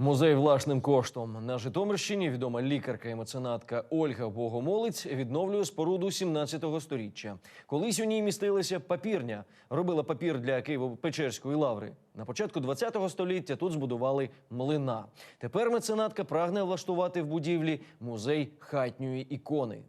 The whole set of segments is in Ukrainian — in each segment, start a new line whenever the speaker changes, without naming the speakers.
Музей власним коштом на Житомирщині відома лікарка і меценатка Ольга Богомолець відновлює споруду 17 сторіччя. Колись у ній містилася папірня, робила папір для Києво-Печерської лаври. На початку 20 століття тут збудували млина. Тепер меценатка прагне влаштувати в будівлі музей хатньої ікони.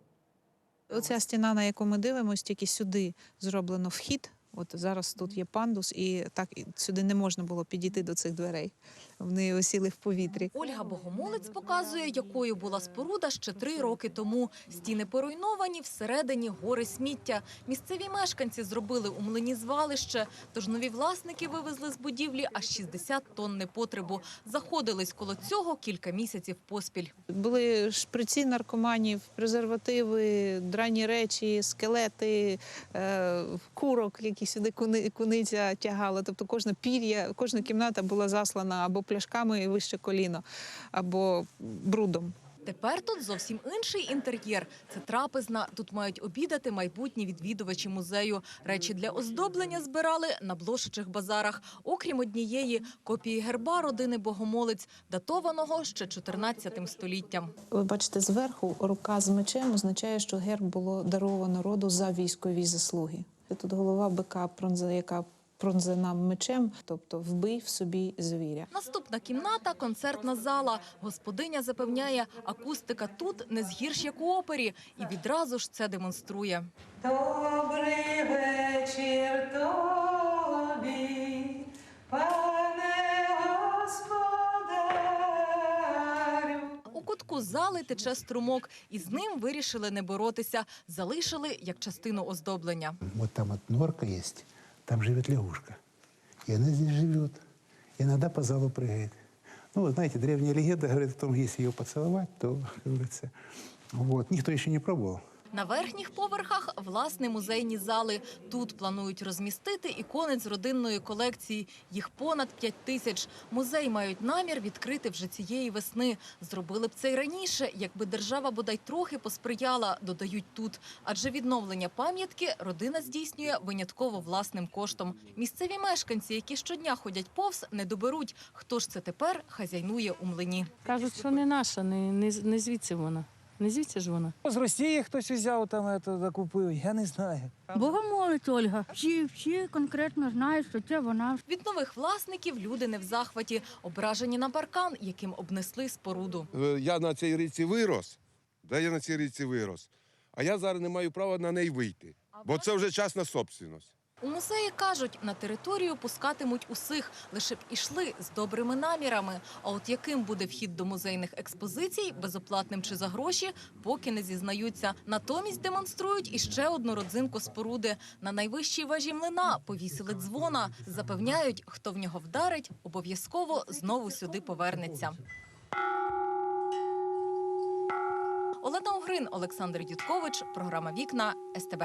Оця стіна, на яку ми дивимося, тільки сюди зроблено вхід. От зараз тут є пандус, і так сюди не можна було підійти до цих дверей. Вони осіли в повітрі.
Ольга Богомолець показує, якою була споруда ще три роки тому. Стіни поруйновані, всередині гори сміття. Місцеві мешканці зробили у млині звалище, тож нові власники вивезли з будівлі аж 60 тонн непотребу. Заходились коло цього кілька місяців поспіль.
Були шприці наркоманів, презервативи, драні речі, скелети, е, курок, які сюди куни- куниця тягала. Тобто кожна пір'я, кожна кімната була заслана або пляшками вище коліно, або брудом.
Тепер тут зовсім інший інтер'єр. Це трапезна. Тут мають обідати майбутні відвідувачі музею. Речі для оздоблення збирали на блошичих базарах. Окрім однієї копії герба родини Богомолець, датованого ще 14 століттям.
Ви бачите, зверху рука з мечем означає, що герб було даровано роду за військові заслуги. Тут голова бика, пронзе- яка пронзена мечем, тобто вбий в собі звіря.
Наступна кімната концертна зала. Господиня запевняє, акустика тут не згірш як у опері, і відразу ж це демонструє.
Добрий вечір тобі,
зали тече струмок, і з ним вирішили не боротися. Залишили як частину оздоблення.
От там от норка є, там живе лягушка. І вона тут живе. Іноді по залу пригає. Ну, вы знаете, древняя легенда говорит о том, если ее поцеловать, то, как говорится, вот. Никто еще не пробовал.
На верхніх поверхах власне музейні зали. Тут планують розмістити ікони з родинної колекції. Їх понад п'ять тисяч. Музей мають намір відкрити вже цієї весни. Зробили б це й раніше, якби держава бодай трохи посприяла, додають тут. Адже відновлення пам'ятки родина здійснює винятково власним коштом. Місцеві мешканці, які щодня ходять повз, не доберуть, хто ж це тепер хазяйнує у млині.
Кажуть, що не наша, не звідси вона. Не звідси ж вона.
З Росії хтось взяв там це, закупив, я не знаю.
Богомолець Ольга. Всі, всі конкретно знають, що це вона.
Від нових власників люди не в захваті, ображені на паркан, яким обнесли споруду.
Е, Я на цій річці вирос. Де я на цій річці вирос? А я зараз не маю права на неї вийти, бо це вже частна собственність.
У музеї кажуть, на територію пускатимуть усіх, лише б ішли з добрими намірами. А от яким буде вхід до музейних експозицій, безоплатним чи за гроші, поки не зізнаються. Натомість демонструють іще одну родзинку споруди. На найвищій важі млина повісили дзвона. Запевняють, хто в нього вдарить, обов'язково знову сюди повернеться. Олена Угрин, Олександр Дідкович, програма Вікна СТБ.